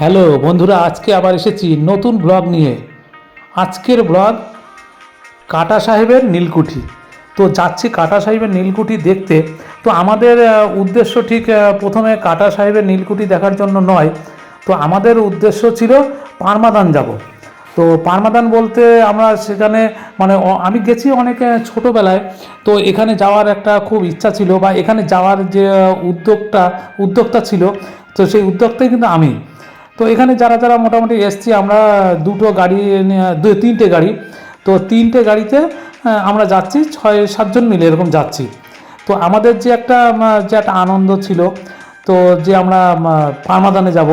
Hello বন্ধুরা, আজকে আবার এসেছি নতুন ব্লগ নিয়ে। আজকের ব্লগ কাটা সাহেবের নীলকুঠি। তো যাচ্ছি কাটা সাহেবের নীলকুঠি দেখতে। তো আমাদের উদ্দেশ্য ঠিক প্রথমে কাটা সাহেবের নীলকুঠি দেখার জন্য নয়। তো আমাদের উদ্দেশ্য ছিল পারমাদান যাব। তো পারমাদান বলতে আমরা সেখানে মানে আমি গেছি অনেক ছোটোবেলায়। তো এখানে যাওয়ার একটা খুব ইচ্ছা ছিল বা এখানে যাওয়ার যে উদ্যোগটা, উদ্যোক্তা ছিল, তো সেই উদ্যোক্তাই কিন্তু আমি। তো এখানে যারা যারা মোটামুটি এসছি, আমরা দুটো গাড়ি দু, তিনটে গাড়ি। তো তিনটে গাড়িতে আমরা যাচ্ছি, ছয়, সাতজন মিলে এরকম যাচ্ছি। তো আমাদের যে একটা যে একটা আনন্দ ছিল, তো যে আমরা পারমাদানে যাব।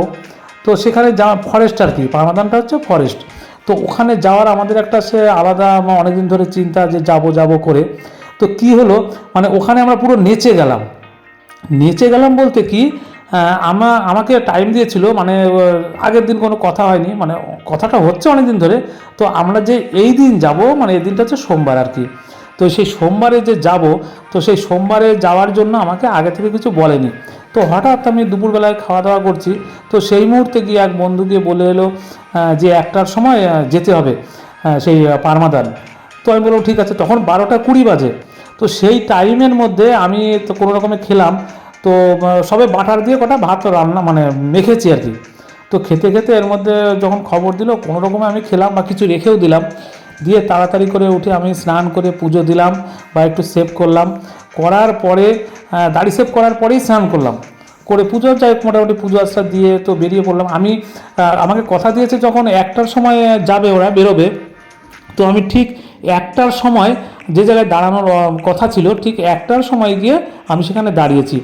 তো সেখানে যা ফরেস্ট আর কি পারমাদানটা হচ্ছে ফরেস্ট তো ওখানে যাওয়ার আমাদের একটা সে আলাদা অনেকদিন ধরে চিন্তা যে যাব যাব করে। তো কি হলো মানে ওখানে আমরা পুরো নেচে গেলাম। নেচে গেলাম বলতে কি আমা, আমাকে টাইম দিয়েছিল মানে আগের দিন কোনো কথা হয়নি মানে কথাটা হচ্ছে অনেক দিন ধরে, তো আমরা যে এই দিন যাব মানে এই দিনটা হচ্ছে সোমবার আর কি। তো সেই সোমবারে যে যাব, তো সেই সোমবারে যাওয়ার জন্য আমাকে আগে থেকে কিছু বলেনি। তো হঠাৎ আমি দুপুরবেলায় খাওয়া দাওয়া করছি, তো সেই মুহূর্তে গিয়ে এক বন্ধু গিয়ে বলে এলো যে একটার সময় যেতে হবে সেই পারমাদান। তো আমি বললাম, ঠিক আছে। তখন বারোটা কুড়ি বাজে। তো সেই টাইমের মধ্যে আমি তো কোনো রকমে খেলাম তো সবে বাটার দিয়ে কটা ভাত রান্না মানে মেখেছি আর কি। তো খেতে খেতে এর মধ্যে যখন খবর দিল, কোনো রকমে আমি খেলাম বা কিছু রেখেও দিলাম। দিয়ে তাড়াতাড়ি করে উঠে আমি স্নান করে পুজো দিলাম বা একটু সেভ করলাম। করার পরে দাড়ি সেভ করার পরেই স্নান করলাম। করে পুজো, যাই মোটামুটি পুজো আশ্রা দিয়ে তো বেরিয়ে পড়লাম। আমি আমাকে কথা দিয়েছে যখন একটার সময় যাবে ওরা, বেরোবে। তো আমি ঠিক একটার সময় যে জায়গায় দাঁড়ানোর কথা ছিল, ঠিক একটার সময় গিয়ে আমি সেখানে দাঁড়িয়েছি।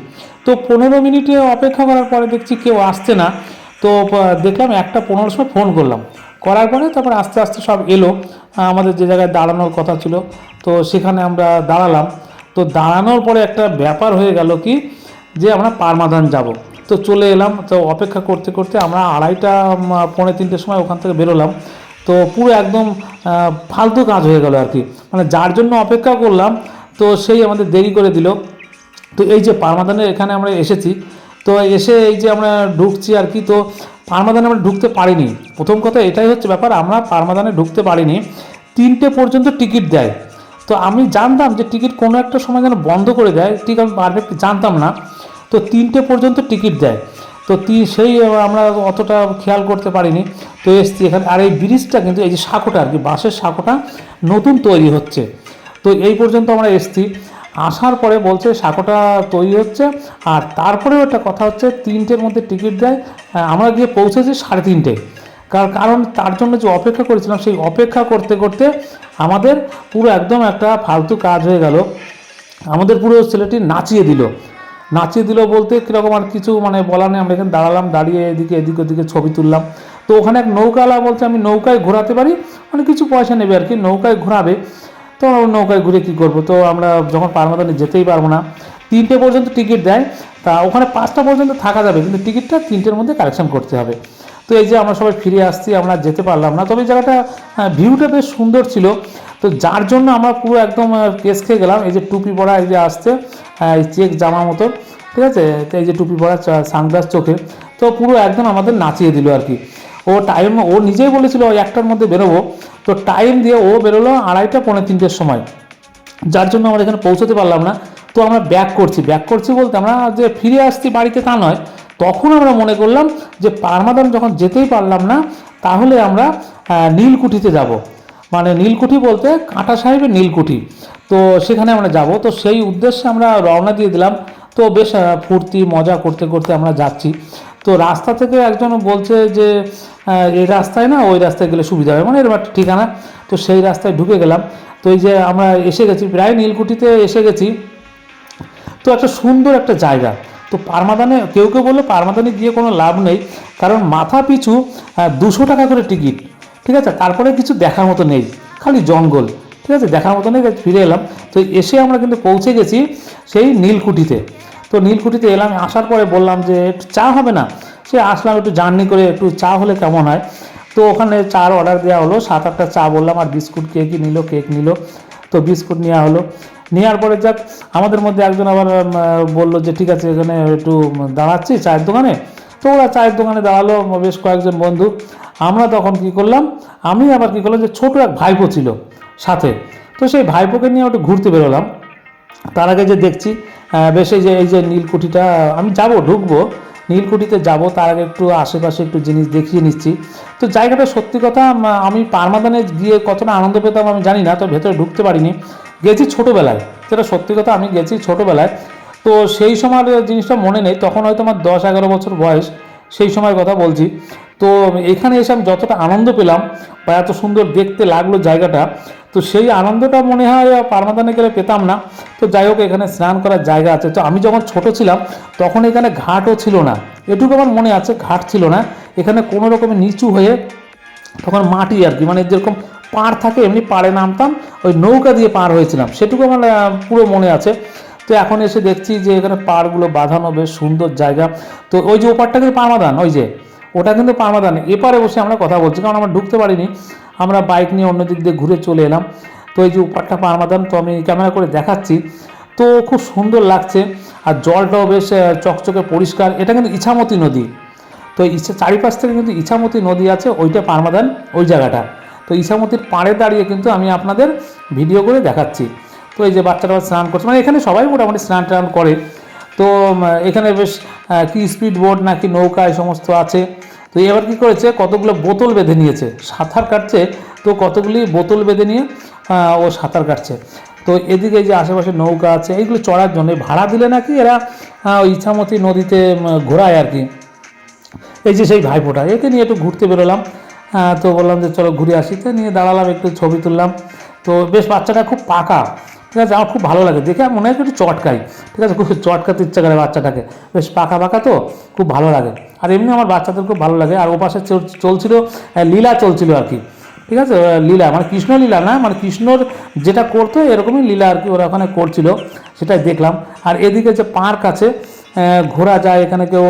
তো পনেরো মিনিটে অপেক্ষা করার পরে দেখছি কেউ আসছে না। তো দেখলাম একটা পনেরো সময় ফোন করলাম। করার পরে তারপর আস্তে আস্তে সব এলো। আমাদের যে জায়গায় দাঁড়ানোর কথা ছিল, তো সেখানে আমরা দাঁড়ালাম। তো দাঁড়ানোর পরে একটা ব্যাপার হয়ে গেল কি, যে আমরা পারমাধান যাব। তো চলে এলাম। তো অপেক্ষা করতে করতে আমরা আড়াইটা পৌনে তিনটের সময় ওখান থেকে বেরোলাম। তো পুরো একদম ফালতু কাজ হয়ে গেল আর কি মানে যার জন্য অপেক্ষা করলাম, তো সেই আমাদের দেরি করে দিল। তো এই যে পারমাদানের এখানে আমরা এসেছি, তো এসে এই যে আমরা ঢুকছি আর কি তো পারমাদানে আমরা ঢুকতে পারিনি। প্রথম কথা এটাই হচ্ছে ব্যাপার, আমরা পারমাদানে ঢুকতে পারিনি। তিনটে পর্যন্ত টিকিট দেয়। তো আমি জানতাম যে টিকিট কোনো একটা সময় যেন বন্ধ করে দেয়, ঠিক আমি পারফেক্ট জানতাম না। তো তিনটে পর্যন্ত টিকিট দেয়। তো সেই আমরা অতটা খেয়াল করতে পারিনি। তো এসছি এখানে, আর এই ব্রিজটা কিন্তু এই যে সাঁকোটা আর কি, বাঁশের সাঁকোটা নতুন তৈরি হচ্ছে। তো এই পর্যন্ত আমরা এসছি। আসার পরে বলছে সাঁকোটা তৈরি হচ্ছে, আর তারপরেও একটা কথা হচ্ছে, তিনটের মধ্যে টিকিট দেয় আমরা গিয়ে পৌঁছেছি সাড়ে তিনটে। কার- কারণ তার জন্য যে অপেক্ষা করেছিলাম, সেই অপেক্ষা করতে করতে আমাদের পুরো একদম একটা ফালতু কাজ হয়ে গেল। আমাদের পুরো ছেলেটি নাচিয়ে দিল। নাচিয়ে দিল বলতে কীরকম আর কিছু মানে বলা নেই। আমরা এখানে দাঁড়ালাম, দাঁড়িয়ে এদিকে এদিক ওদিকে ছবি তুললাম। তো ওখানে এক নৌকাওয়ালা বলছে, আমি নৌকায় ঘোরাতে পারি? মানে কিছু পয়সা নেবে আর কি, নৌকায় ঘোরাবে। তো নৌকায় ঘুরে কী করব? তো আমরা যখন পারমাদানে যেতেই পারব না। তিনটে পর্যন্ত টিকিট দেয়। তা ওখানে পাঁচটা পর্যন্ত থাকা যাবে, কিন্তু টিকিটটা তিনটের মধ্যে কালেকশন করতে হবে। তো এই যে আমরা সবাই ফিরে আসছি, আমরা যেতে পারলাম না। তবে জায়গাটা ভিউটা বেশ সুন্দর ছিল। তো যার জন্য আমরা পুরো একদম কেস খেয়ে গেলাম। এই যে টুপি পরা এই যে আসছে চেক জামা মতো, ঠিক আছে? এই যে টুপি পরা সানগ্লাস চোখে, তো পুরো একদম আমাদের নাচিয়ে দিল আর কি। ও টাইম ও নিজেই বলেছিল, ওই একটার মধ্যে বেরোবো। তো টাইম দিয়ে ও বেরোলো আড়াইটা, পৌনে তিনটের সময়। যার জন্য আমরা এখানে পৌঁছতে পারলাম না। তো আমরা ব্যাক করছি। ব্যাক করছি বলতে আমরা যে ফিরে আসছি বাড়িতে তা নয়। তখন আমরা মনে করলাম যে পারমাদান যখন যেতেই পারলাম না, তাহলে আমরা নীলকুঠিতে যাব। মানে নীলকুঠি বলতে কাঁটা সাহেবের নীলকুঠি। তো সেখানে আমরা যাব। তো সেই উদ্দেশ্যে আমরা রওনা দিয়ে দিলাম। তো বেশ ফুর্তি, মজা করতে করতে আমরা যাচ্ছি। তো রাস্তা থেকে একজন বলছে যে এই রাস্তায় না, ওই রাস্তায় গেলে সুবিধা হবে। মানে এরকম একটা ঠিকানা। তো সেই রাস্তায় ঢুকে গেলাম। তো এই যে আমরা এসে গেছি, প্রায় নীলকুঠিতে এসে গেছি। তো একটা সুন্দর একটা জায়গা। তো পারমাদানে, কেউ কেউ বলল পারমাদানে গিয়ে কোনো লাভ নেই, কারণ মাথা পিছু দুশো টাকা করে টিকিট, ঠিক আছে? তারপরে কিছু দেখার মতো নেই, খালি জঙ্গল, ঠিক আছে? দেখার মতো নেই, ফিরে এলাম। তো এসে আমরা কিন্তু পৌঁছে গেছি সেই নীলকুঠিতে। তো নীলকুঠিতে এলাম, আসার পরে বললাম যে, একটু চা হবে না? সে আসলাম একটু জার্নি করে, একটু চা হলে কেমন হয়? তো ওখানে চার অর্ডার দেওয়া হলো, সাত আটটা চা বললাম, আর বিস্কুট কেকই নিল, কেক নিল? তো বিস্কুট নেওয়া হলো। নেওয়ার পরে যাক, আমাদের মধ্যে একজন আবার বলল যে ঠিক আছে, এখানে একটু দাঁড়াচ্ছি চায়ের দোকানে। তো ওরা চায়ের দোকানে দাঁড়াল, বেশ কয়েকজন বন্ধু। আমরা তখন কি করলাম, আমি আবার কি করলাম যে ছোট এক ভাইপো ছিল সাথে। তো সেই ভাইপোকে নিয়ে একটু ঘুরতে বেরোলাম। তার আগে যে দেখছি বেশ এই যে এই যে নীলকুঠিটা, আমি যাব, ঢুকবো, নীলকুঠিতে যাব, তার আগে একটু আশেপাশে একটু জিনিস দেখিয়ে নিচ্ছি। তো জায়গাটা সত্যি কথা আমি পারমাদানে গিয়ে কতটা আনন্দ পেতাম আমি জানি না, তো ভেতরে ঢুকতে পারিনি। গেছি ছোটোবেলায়। যেটা সত্যি কথা, আমি গেছি ছোটোবেলায়। তো সেই সময় জিনিসটা মনে নেই, তখন হয়তো আমার দশ এগারো বছর বয়স, সেই সময়ের কথা বলছি। তো এখানে এসে আমি যতটা আনন্দ পেলাম বা এত সুন্দর দেখতে লাগল জায়গাটা, তো সেই আনন্দটা মনে হয় পারমাদানে গেলে পেতাম না। তো যাই হোক, এখানে স্নান করার জায়গা আছে। তো আমি যখন ছোট ছিলাম, তখন এখানে ঘাটও ছিল না। এটুকু আমার মনে আছে, ঘাট ছিল না। এখানে কোনো রকমের নিচু হয়ে তখন মাটি আর কি মানে যেরকম পাড় থাকে, এমনি পাড়ে নামতাম, ওই নৌকা দিয়ে পার হয়েছিলাম। সেটুকু আমার পুরো মনে আছে। তো এখন এসে দেখছি যে এখানে পাড়গুলো বাঁধানো বেশ সুন্দর জায়গা। তো ওই যে ওপারটা কিন্তু পারমাদান ওই যে, ওটা কিন্তু পারমাদান এপারে বসে আমরা কথা বলছি, কারণ আমরা ঢুকতে পারিনি। আমরা বাইক নিয়ে অন্য দিক দিয়ে ঘুরে চলে এলাম। তো এই যে ওপারটা পারমাদান তো আমি ক্যামেরা করে দেখাচ্ছি। তো খুব সুন্দর লাগছে, আর জলটাও বেশ চকচকে পরিষ্কার। এটা কিন্তু ইছামতি নদী। তো চারিপাশ থেকে কিন্তু ইছামতি নদী আছে, ওইটা পারমাদান ওই জায়গাটা। তো ইছামতির পাড়ে দাঁড়িয়ে কিন্তু আমি আপনাদের ভিডিও করে দেখাচ্ছি। তো এই যে বাচ্চারা স্নান করছে মানে এখানে সবাই মোটামুটি স্নান টান করে। তো এখানে বেশ কি স্পিড বোট নাকি নৌকা এই সমস্ত আছে। তো এবার কি করেছে, কতগুলো বোতল বেঁধে নিয়েছে। সাঁতার কাটছে, তো কতগুলি বোতল বেঁধে নিয়ে ও সাঁতার কাটছে। তো এদিকে যে আশেপাশে নৌকা আছে, এইগুলো চড়ার জন্য ভাড়া দিলে নাকি এরা ওই ইছামতি নদীতে ঘোরায় আর কি। এই যে সেই ভাইফোঁটা, একে নিয়ে একটু ঘুরতে বেরোলাম। তো বললাম যে চলো ঘুরে আসি। তো নিয়ে দাঁড়ালাম, একটু ছবি তুললাম। তো বেশ, বাচ্চাটা খুব পাকা। ঠিক আছে, আমার খুব ভালো লাগে। দেখে মনে হয় একটু চটকাই। ঠিক আছে, খুব চটকাতে ইচ্ছা করে বাচ্চাটাকে। বেশ, পাকা পাকা তো, খুব ভালো লাগে। আর এমনি আমার বাচ্চাদের খুব ভালো লাগে। আর ও পাশে চল- চলছিল লীলা চলছিল আর কি। ঠিক আছে লীলা মানে কৃষ্ণ লীলা না? মানে কৃষ্ণর যেটা করতো, এরকমই লীলা আর কি ওরা ওখানে করছিল। সেটাই দেখলাম। আর এদিকে যে পার্ক আছে ঘোরা যায়, এখানে কেউ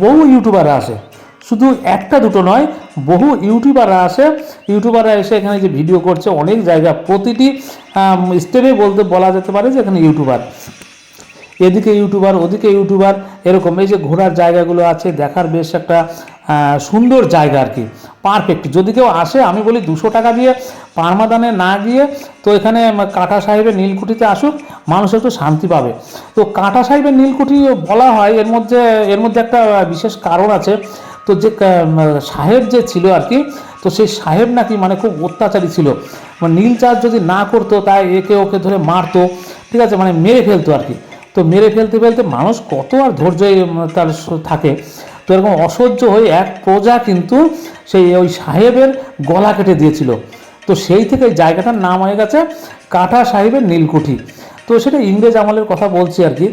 বহু ইউটিউবাররা আসে। শুধু একটা দুটো নয়, বহু ইউটিউবাররা আসে ইউটিউবাররা এসে এখানে যে ভিডিও করছে, অনেক জায়গা, প্রতিটি স্টেপে বলতে, বলা যেতে পারে যে এখানে ইউটিউবার। এদিকে ইউটিউবার, ওদিকে ইউটিউবার, এরকম এই যে ঘোরার জায়গাগুলো আছে, দেখার বেশ একটা সুন্দর জায়গা আর কি পারফেক্ট যদি কেউ আসে, আমি বলি দুশো টাকা দিয়ে পারমাদানে না গিয়ে, তো এখানে কাঁটা সাহেবের নীলকুঠিতে আসুক, মানুষ একটু শান্তি পাবে। তো কাঁটা সাহেবের নীলকুঠি বলা হয়, এর মধ্যে এর মধ্যে একটা বিশেষ কারণ আছে তো যে সাহেব যে ছিল আর কি, তো সেই সাহেব নাকি মানে খুব অত্যাচারী ছিল। মানে নীল চাষ যদি না করতো, তাই একে ওকে ধরে মারতো, ঠিক আছে মানে মেরে ফেলতো আর কি। তো মেরে ফেলতে ফেলতে মানুষ কত আর ধৈর্য তার থাকে। তো এরকম অসহ্য হয়ে এক প্রজা কিন্তু সেই ওই সাহেবের গলা কেটে দিয়েছিল। তো সেই থেকে জায়গাটার নাম হয়ে গেছে কাঁটা সাহেবের নীলকুঠি। তো সেটা ইংরেজ আমলের কথা বলছি আর কি।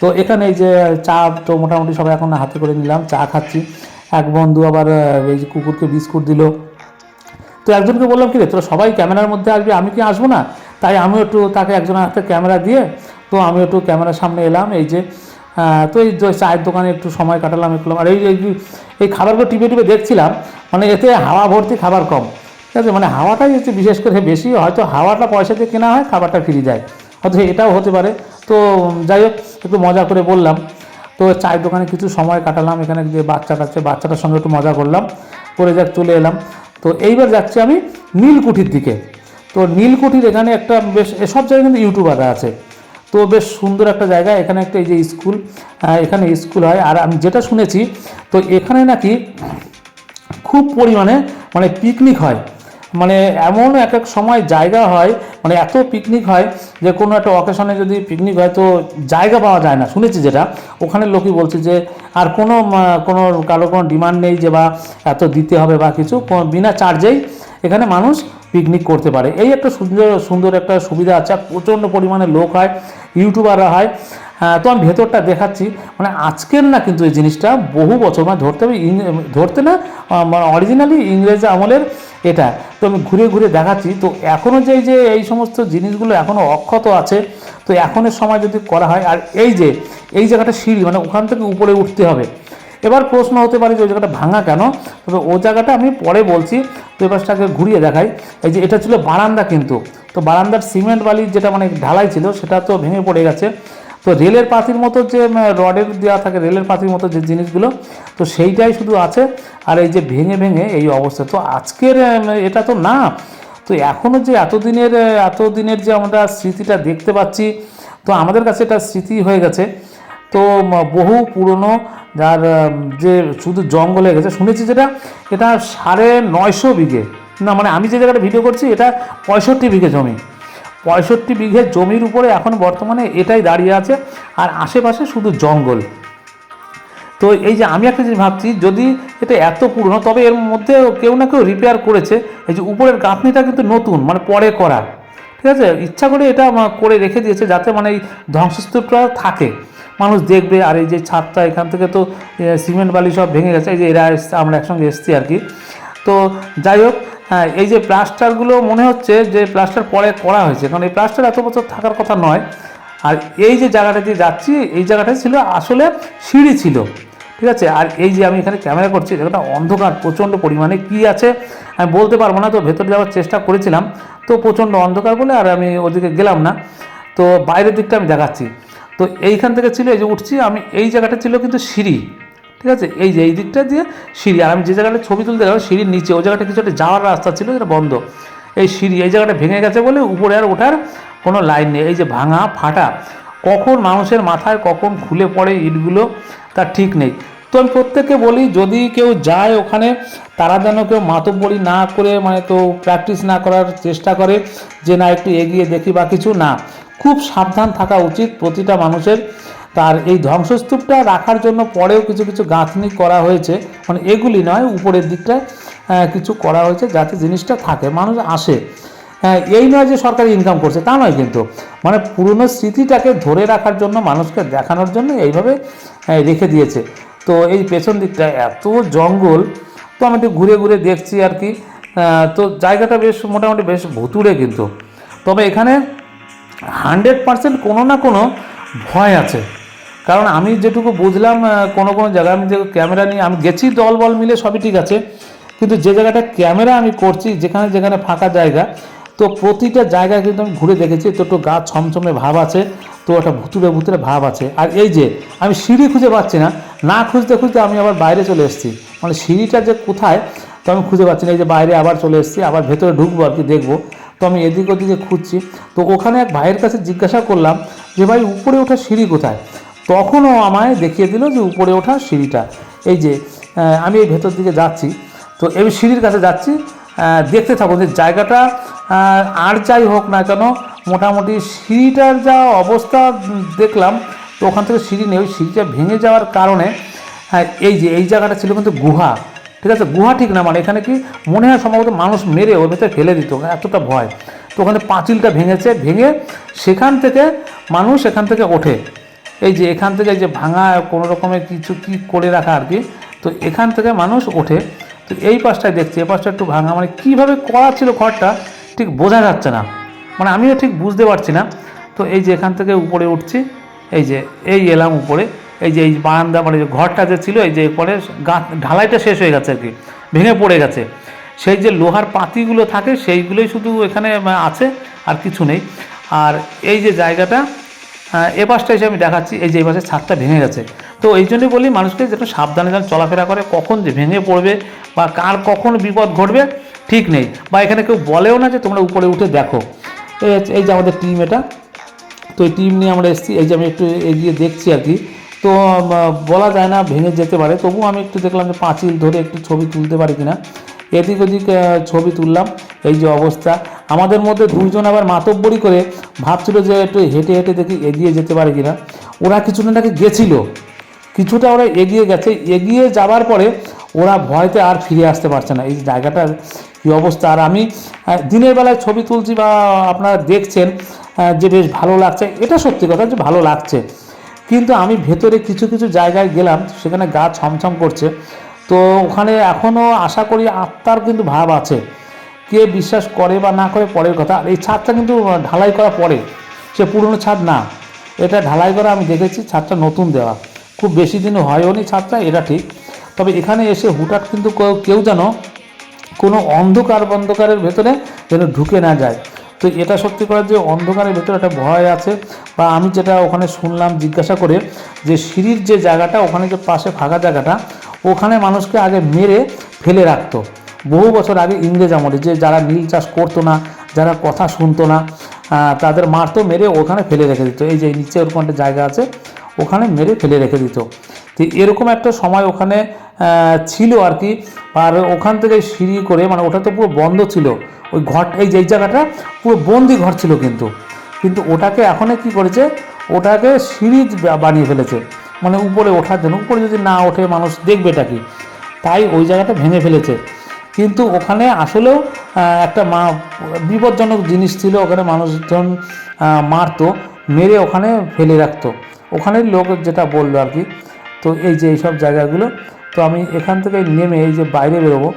তো এখানে এই যে চা তো মোটামুটি সবাই এখন হাতে করে নিলাম, চা খাচ্ছি। এক বন্ধু আবার এই যে কুকুরকে বিস্কুট দিল। তো একজনকে বললাম কি রে তোরা সবাই ক্যামেরার মধ্যে আসবি, আমি কি আসব না? তাই আমিও একটু তাকে একজনের হাতে ক্যামেরা দিয়ে, তো আমি একটু ক্যামেরার সামনে এলাম, এই যে তো এই চায়ের দোকানে একটু সময় কাটালাম, একটু আর এই এই খাবারগুলো টিপে টিপে দেখছিলাম মানে এতে হাওয়া ভর্তি খাবার কম। ঠিক আছে? মানে হাওয়াটাই হচ্ছে বিশেষ করে বেশি, হয়তো হাওয়াটা পয়সা দিয়ে কেনা হয়, খাবারটা ফিরে যায় হয়তো এটাও হতে পারে। তো যাই হোক, একটু মজা করে বললাম। তো চায়ের দোকানে কিছু সময় কাটালাম, এখানে যে বাচ্চা কাছে বাচ্চাটার সঙ্গে একটু মজা করলাম, করে যাক চলে এলাম। তো এইবার যাচ্ছি আমি নীলকুঠির দিকে। তো নীলকুঠির এখানে একটা বেশ এসব জায়গায় কিন্তু ইউটিউবাররা আছে। তো বেশ সুন্দর একটা জায়গা, এখানে একটা এই যে স্কুল এখানে স্কুল হয়। আর আমি যেটা শুনেছি, তো এখানে নাকি খুব পরিমাণে মানে পিকনিক হয়। মানে এমন এক এক সময় জায়গা হয় মানে এত পিকনিক হয় যে কোনো একটা অকেশনে যদি পিকনিক হয় তো জায়গা পাওয়া যায় না। শুনেছি যেটা ওখানে লোকই বলছে যে আর কোনো কোনো কারও কোনো ডিমান্ড নেই যে বা এত দিতে হবে বা কিছু বিনা চার্জেই এখানে মানুষ পিকনিক করতে পারে। এই একটা সুন্দর সুন্দর একটা সুবিধা আছে প্রচণ্ড পরিমাণে লোক হয় ইউটিউবাররা হয়। তো আমি ভেতরটা দেখাচ্ছি মানে আজকের না কিন্তু এই জিনিসটা বহু বছর মানে ধরতে হবে ধরতে না অরিজিনালি ইংরেজ আমলের এটা। তো আমি ঘুরে ঘুরে দেখাচ্ছি। তো এখনও যে যে এই সমস্ত জিনিসগুলো এখনও অক্ষত আছে, তো এখনের সময় যদি করা হয়, আর এই যে, এই জায়গাটা সিঁড়ি মানে ওখান থেকে উপরে উঠতে হবে। এবার প্রশ্ন হতে পারে যে ওই জায়গাটা ভাঙা কেন? তবে ও জায়গাটা আমি পরে বলছি। তো এবারটাকে ঘুরিয়ে দেখাই। এই যে এটা ছিল বারান্দা কিন্তু। তো বারান্দার সিমেন্ট বালির যেটা মানে ঢালাই ছিল, সেটা তো ভেঙে পড়ে গেছে। তো রেলের পাতির মতো যে রডের দেওয়া থাকে, রেলের পাতির মতো যে জিনিসগুলো, তো সেইটাই শুধু আছে। আর এই যে ভেঙে ভেঙে এই অবস্থা, তো আজকের এটা তো না। তো এখনও যে এতদিনের এতদিনের যে আমরা স্মৃতিটা দেখতে পাচ্ছি, তো আমাদের কাছে এটা স্মৃতি হয়ে গেছে। তো বহু পুরনো যার যে শুধু জঙ্গল হয়ে গেছে, শুনেছি যেটা, এটা সাড়ে নয়শো বিঘে। না মানে আমি যে জায়গাটা ভিডিও করছি, এটা পঁয়ষট্টি বিঘে জমি। পঁয়ষট্টি বিঘে জমির উপরে এখন বর্তমানে এটাই দাঁড়িয়ে আছে, আর আশেপাশে শুধু জঙ্গল। তো এই যে আমি একটা জিনিস ভাবছি, যদি এটা এত পুরনো, তবে এর মধ্যে কেউ না কেউ রিপেয়ার করেছে। এই যে উপরের গাঁথনিটা কিন্তু নতুন মানে পরে করা। ঠিক আছে? ইচ্ছা করে এটা করে রেখে দিয়েছে যাতে মানে এই ধ্বংসস্তূপটা থাকে। মানুষ দেখবে, আর এই যে ছাদটা এখান থেকে তো সিমেন্ট বালি সব ভেঙে গেছে, এই যে এরা আমরা একসঙ্গে এসছি আর কি। তো যাই হোক হ্যাঁ, এই যে প্লাস্টারগুলো মনে হচ্ছে যে প্লাস্টার পরে করা হয়েছে। কারণ এই প্লাস্টার এত বছর থাকার কথা নয়। আর এই যে জায়গাটা দিয়ে যাচ্ছি এই জায়গাটা ছিল আসলে সিঁড়ি ছিল। ঠিক আছে? আর এই যে আমি এখানে ক্যামেরা করছি জায়গাটা অন্ধকার প্রচণ্ড পরিমাণে কি আছে আমি বলতে পারব না। তো ভেতরে যাওয়ার চেষ্টা করেছিলাম। তো প্রচণ্ড অন্ধকার বলে আর আমি ওদিকে গেলাম না। তো বাইরের দিকটা আমি দেখাচ্ছি। তো এইখান থেকে ছিল এই যে উঠছি আমি এই জায়গাটা ছিল কিন্তু সিঁড়ি। ঠিক আছে? এই যে, এই দিকটা দিয়ে সিঁড়ি, আর আমি যে জায়গাটা ছবি তুলতে গেলাম, সিঁড়ির নিচে, ওই জায়গাটা কিছু একটা যাওয়ার রাস্তা ছিল, যেটা বন্ধ। এই সিঁড়ি, এই জায়গাটা ভেঙে গেছে বলে উপরে আর ওঠার কোনো লাইন নেই। এই যে ভাঙা ফাটা, কখন মানুষের মাথায়, কখন খুলে পড়ে ইটগুলো তার ঠিক নেই। তো আমি প্রত্যেককে বলি, যদি কেউ যায় ওখানে, তারা যেন কেউ মাতব্বরি না করে মানে তো প্র্যাকটিস না করার চেষ্টা করে, যে না একটু এগিয়ে দেখি বা কিছু না। খুব সাবধান থাকা উচিত প্রতিটা মানুষের। তার এই ধ্বংসস্তূপটা রাখার জন্য পরেও কিছু কিছু গাঁথনি করা হয়েছে। মানে এগুলি নয়, উপরের দিকটা কিছু করা হয়েছে যাতে জিনিসটা থাকে, মানুষ আসে। এই নয় যে সরকারি ইনকাম করছে, তা নয় কিন্তু। মানে পুরনো স্মৃতিটাকে ধরে রাখার জন্য, মানুষকে দেখানোর জন্য এইভাবে রেখে দিয়েছে। তো এই পেছন দিকটা এত জঙ্গল, তো আমি একটু ঘুরে ঘুরে দেখছি আর কি। তো জায়গাটা বেশ মোটামুটি বেশ ভুতুড়ে কিন্তু। তবে এখানে হান্ড্রেড পার্সেন্ট কোনো না কোনো ভয় আছে। কারণ আমি যেটুকু বুঝলাম কোনো কোনো জায়গায় আমি যে ক্যামেরা নিয়ে, আমি গেছি দল বল মিলে, সবই ঠিক আছে। কিন্তু যে জায়গাটা ক্যামেরা আমি করছি, যেখানে যেখানে ফাঁকা জায়গা, তো প্রতিটা জায়গায় কিন্তু আমি ঘুরে দেখেছি, তো একটু গা ছমছমে ভাব আছে, তো একটা ভুতুরে ভুতুরে ভাব আছে। আর এই যে, আমি সিঁড়ি খুঁজে পাচ্ছি না না খুঁজতে খুঁজতে আমি আবার বাইরে চলে এসেছি। মানে সিঁড়িটা যে কোথায়, তো আমি খুঁজে পাচ্ছি না, এই যে বাইরে আবার চলে এসেছি, আবার ভেতরে ঢুকবো আর কি, দেখব। তো আমি এদিক ওদিকে খুঁজছি, তো ওখানে এক ভাইয়ের কাছে জিজ্ঞাসা করলাম যে, ভাই, উপরে ওঠা সিঁড়ি কোথায়? তখনও আমায় দেখিয়ে দিল যে উপরে ওঠা সিঁড়িটা। এই যে আমি এই ভেতর দিকে যাচ্ছি, তো এই সিঁড়ির কাছে যাচ্ছি দেখতে থাকুন যে জায়গাটা আর যাই হোক না কেন, মোটামুটি সিঁড়িটার যা অবস্থা দেখলাম, তো ওখান থেকে সিঁড়ি নেই, ওই সিঁড়িটা ভেঙে যাওয়ার কারণে হ্যাঁ এই যে, এই জায়গাটা ছিল কিন্তু গুহা। ঠিক আছে? গুহা ঠিক না মানে এখানে কি মনে হয় সম্ভবত মানুষ মেরে ওর ভেতরে ফেলে দিত, এতটা ভয়। তো ওখানে পাঁচিলটা ভেঙেছে, ভেঙে সেখান থেকে মানুষ এখান থেকে ওঠে। এই যে এখান থেকে যে ভাঙা কোনো রকমের কিছু কি করে রাখা আর কি, তো এখান থেকে মানুষ ওঠে। তো এই পাশটায় দেখছি, এই পাশটা একটু ভাঙা মানে কীভাবে করা ছিল ঘরটা ঠিক বোঝা যাচ্ছে না। মানে আমিও ঠিক বুঝতে পারছি না। তো এই যে এখান থেকে উপরে উঠছি, এই যে, এই এলাম উপরে, এই যে এই বারান্দা মানে যে ঘরটা যে ছিল, এই যে পরে গা, ঢালাইটা শেষ হয়ে গেছে আর কি, ভেঙে পড়ে গেছে। সেই যে লোহার পাতিগুলো থাকে, সেইগুলোই শুধু এখানে আছে, আর কিছু নেই। আর এই যে জায়গাটা এ পাশটা এসে আমি দেখাচ্ছি, এই যে এই পাশে ছাদটা ভেঙে গেছে। তো এই জন্যই বলি মানুষকে যেন সাবধানে যেন চলাফেরা করে, কখন যে ভেঙে পড়বে বা কার কখন বিপদ ঘটবে, ঠিক নেই। বা এখানে কেউ বলেও না যে তোমরা উপরে উঠে দেখো। এই যে আমাদের টিম এটা। তো এই টিম নিয়ে আমরা এসেছি, এই যে আমি একটু এগিয়ে দেখছি আর কি। তো বলা যায় না ভেঙে যেতে পারে, তবুও আমি একটু দেখলাম যে পাঁচিল ধরে একটু ছবি তুলতে পারি কিনা। এদিক ওদিক ছবি তুললাম, এই যে অবস্থা। আমাদের মধ্যে দুইজন আবার মাতব্বরি করে ভাবছিল যে একটু হেঁটে হেঁটে দেখি এগিয়ে যেতে পারে কিনা। ওরা কিছুটা নাকি গেছিল। কিছুটা ওরা এগিয়ে গেছে। এগিয়ে যাবার পরে ওরা ভয়তে আর ফিরে আসতে পারছে না। এই জায়গাটার কী অবস্থা? আর আমি দিনের বেলায় ছবি তুলছি বা আপনারা দেখছেন যে বেশ ভালো লাগছে। এটা সত্যি কথা যে ভালো লাগছে। কিন্তু আমি ভেতরে কিছু কিছু জায়গায় গেলাম, সেখানে গা ছমছম করছে। তো ওখানে এখনও আশা করি আত্মার কিন্তু ভাব আছে, কে বিশ্বাস করে বা না করে পরের কথা। আর এই ছাদটা কিন্তু ঢালাই করা পরে, সে পুরনো ছাদ না, এটা ঢালাই করা আমি দেখেছি, ছাদটা নতুন দেওয়া। খুব বেশি দিন হয়ও নি ছাদটা, এটা ঠিক। তবে এখানে এসে হুটাট কিন্তু কেউ- যেন কোনো অন্ধকার বন্ধকারের ভেতরে যেন ঢুকে না যায়। তো এটা সত্যি করে যে অন্ধকারের ভেতরে একটা ভয় আছে, বা আমি যেটা ওখানে শুনলাম, জিজ্ঞাসা করে যে সিঁড়ির যে জায়গাটা, ওখানে যে পাশে ফাঁকা জায়গাটা ওখানে মানুষকে আগে মেরে ফেলে রাখতো। বহু বছর আগে ইংরেজ আমলে যে যারা নীল চাষ করতো না, যারা কথা শুনতো না তাদের মারতো, মেরে ওখানে ফেলে রেখে দিত। এই যে নিচে ওরকম একটা জায়গা আছে, ওখানে মেরে ফেলে রেখে দিত। তো এরকম একটা সময় ওখানে ছিল আর কি। আর ওখান থেকে সিঁড়ি করে মানে ওটা তো পুরো বন্ধ ছিল। ওই ঘর, এই যে জায়গাটা পুরো বন্দি ঘর ছিল কিন্তু। কিন্তু ওটাকে এখন কি করেছে? ওটাকে সিঁড়ি বানিয়ে ফেলেছে। মানে উপরে ওঠার জন্য, উপরে যদি না ওঠে মানুষ দেখবে এটা কি? তাই ওই জায়গাটা ভেঙে ফেলেছে। কিন্তু ওখানে আসলেও একটা মা, বিপজ্জনক জিনিস ছিল, ওখানে মানুষজন মারতো, মেরে ওখানে ফেলে রাখতো। ওখানের লোক যেটা বলল আর কি, তো এই যে এইসব জায়গাগুলো, তো আমি এখান থেকে নেমে এই যে বাইরে বেরোবো,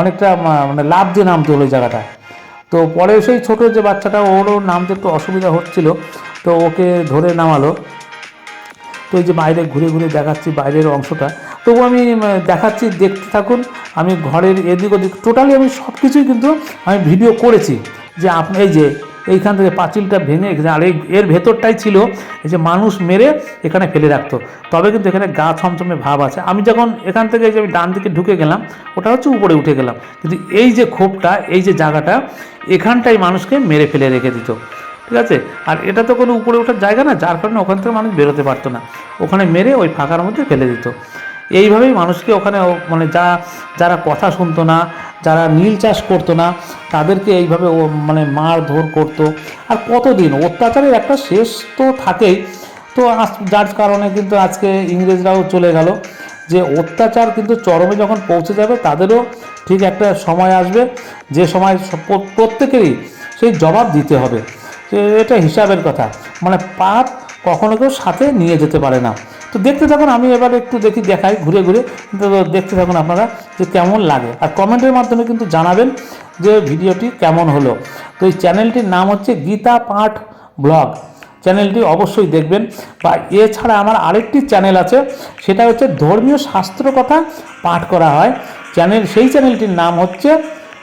অনেকটা মানে লাভ দিয়ে নামতে হলো ওই জায়গাটা। তো পরে সেই ছোটো যে বাচ্চাটা, ওরও নামতে একটু অসুবিধা হচ্ছিল, তো ওকে ধরে নামালো। তো এই যে বাইরে ঘুরে ঘুরে দেখাচ্ছি বাইরের অংশটা, তবু আমি দেখাচ্ছি, দেখতে থাকুন। আমি ঘরের এদিক ওদিক টোটালি আমি সব কিছুই কিন্তু আমি ভিডিও করেছি। যে আপনি এই যে এইখান থেকে পাঁচিলটা ভেঙে আর এই, এর ভেতরটাই ছিল এই যে মানুষ মেরে এখানে ফেলে রাখতো। তবে কিন্তু এখানে গা ছমছমে ভাব আছে। আমি যখন এখান থেকে যে আমি ডান দিকে ঢুকে গেলাম, ওটা হচ্ছে উপরে উঠে গেলাম। কিন্তু এই যে খোপটা এই যে জায়গাটা, এখানটাই মানুষকে মেরে ফেলে রেখে দিত। ঠিক আছে? আর এটা তো কোনো উপরে ওঠার জায়গা না, যার কারণে ওখান থেকে মানুষ বেরোতে পারতো না। ওখানে মেরে ওই ফাঁকার মধ্যে ফেলে দিত। এইভাবেই মানুষকে ওখানে মানে যা, যারা কথা শুনতো না, যারা নীল চাষ করতো না, তাদেরকে এইভাবে ও মানে মার ধর করতো। আর কতদিন? অত্যাচারের একটা শেষ তো থাকেই। তো যার কারণে কিন্তু আজকে ইংরেজরাও চলে গেল। যে অত্যাচার কিন্তু চরমে যখন পৌঁছে যাবে, তাদেরও ঠিক একটা সময় আসবে। যে সময় প্রত্যেকেরই সেই জবাব দিতে হবে। এটা হিসাবের কথা। মানে পাপ কখনো কেউ সাথে নিয়ে যেতে পারে না। তো দেখতে থাকুন, আমি এবার একটু দেখি, দেখাই, ঘুরে ঘুরে। কিন্তু দেখতে থাকুন আপনারা যে কেমন লাগে। আর কমেন্টের মাধ্যমে কিন্তু জানাবেন যে ভিডিওটি কেমন হলো। তো এই চ্যানেলটির নাম হচ্ছে গীতা পাঠ ব্লগ। চ্যানেলটি অবশ্যই দেখবেন। বা এছাড়া আমার আরেকটি চ্যানেল আছে, সেটা হচ্ছে ধর্মীয় শাস্ত্র কথা পাঠ করা হয়। চ্যানেল, সেই চ্যানেলটির নাম হচ্ছে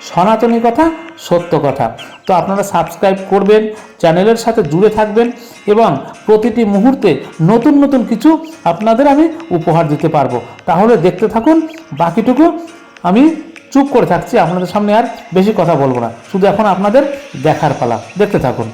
সনাতনী কথা, সত্য কথা। তো আপনারা সাবস্ক্রাইব করবেন, চ্যানেলের সাথে জুড়ে থাকবেন এবং প্রতিটি মুহূর্তে নতুন নতুন কিছু আপনাদের আমি উপহার দিতে পারব। তাহলে দেখতে থাকুন, বাকিটুকু আমি চুপ করে থাকছি, আপনাদের সামনে আর বেশি কথা বলব না। শুধু এখন আপনাদের দেখার পালা। দেখতে থাকুন।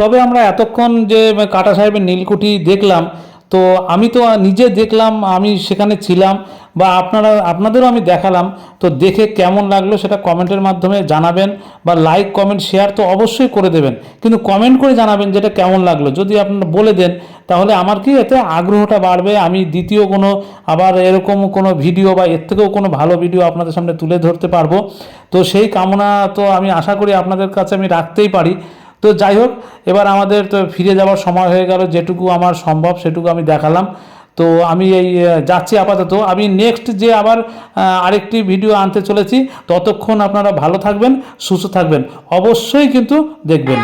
তবে আমরা এতক্ষণ যে কাটা সাহেবের নীলকুঠি দেখলাম, তো আমি তো নিজে দেখলাম, আমি সেখানে ছিলাম বা আপনারা, আপনাদেরও আমি দেখালাম, তো দেখে কেমন লাগল সেটা কমেন্টের মাধ্যমে জানাবেন বা লাইক, কমেন্ট, শেয়ার তো অবশ্যই করে দেবেন। কিন্তু কমেন্ট করে জানাবেন যেটা কেমন লাগল। যদি আপনারা বলে দেন, তাহলে আমার কি এতে আগ্রহটা বাড়বে, আমি দ্বিতীয় কোনো আবার এরকম কোনো ভিডিও বা এর থেকেও কোনো ভালো ভিডিও আপনাদের সামনে তুলে ধরতে পারব। তো সেই কামনা তো আমি আশা করি আপনাদের কাছে আমি রাখতেই পারি। তো যাই হোক, এবার আমাদের তো ফিরে যাওয়ার সময় হয়ে গেল, যেটুকু আমার সম্ভব সেটুকু আমি দেখালাম। তো আমি এই যাচ্ছি আপাতত। আমি নেক্সট যে আবার আরেকটি ভিডিও আনতে চলেছি, ততক্ষণ আপনারা ভালো থাকবেন, সুস্থ থাকবেন। অবশ্যই কিন্তু দেখবেন।